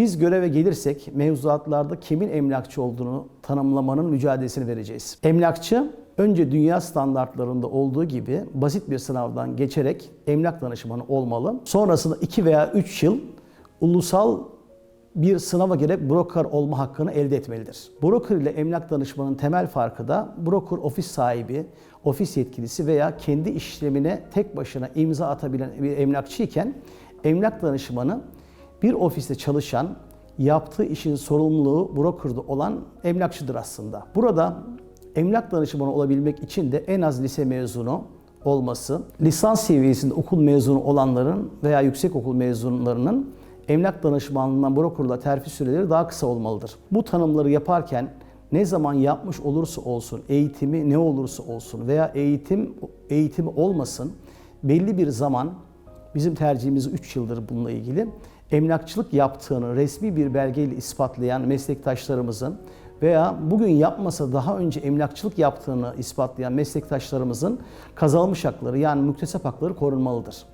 Biz göreve gelirsek mevzuatlarda kimin emlakçı olduğunu tanımlamanın mücadelesini vereceğiz. Emlakçı önce dünya standartlarında olduğu gibi basit bir sınavdan geçerek emlak danışmanı olmalı. Sonrasında 2 veya 3 yıl ulusal bir sınava girip broker olma hakkını elde etmelidir. Broker ile emlak danışmanının temel farkı da broker ofis sahibi, ofis yetkilisi veya kendi işlemine tek başına imza atabilen bir emlakçı iken emlak danışmanı bir ofiste çalışan, yaptığı işin sorumluluğu broker'da olan emlakçıdır aslında. Burada emlak danışmanı olabilmek için de en az lise mezunu olması, lisans seviyesinde okul mezunu olanların veya yüksek okul mezunlarının emlak danışmanlığından brokerla terfi süreleri daha kısa olmalıdır. Bu tanımları yaparken ne zaman yapmış olursa olsun, eğitimi ne olursa olsun veya eğitim eğitimi olmasın belli bir zaman bizim tercihimiz 3 yıldır bununla ilgili emlakçılık yaptığını resmi bir belgeyle ispatlayan meslektaşlarımızın veya bugün yapmasa daha önce emlakçılık yaptığını ispatlayan meslektaşlarımızın kazanılmış hakları yani müktesep hakları korunmalıdır.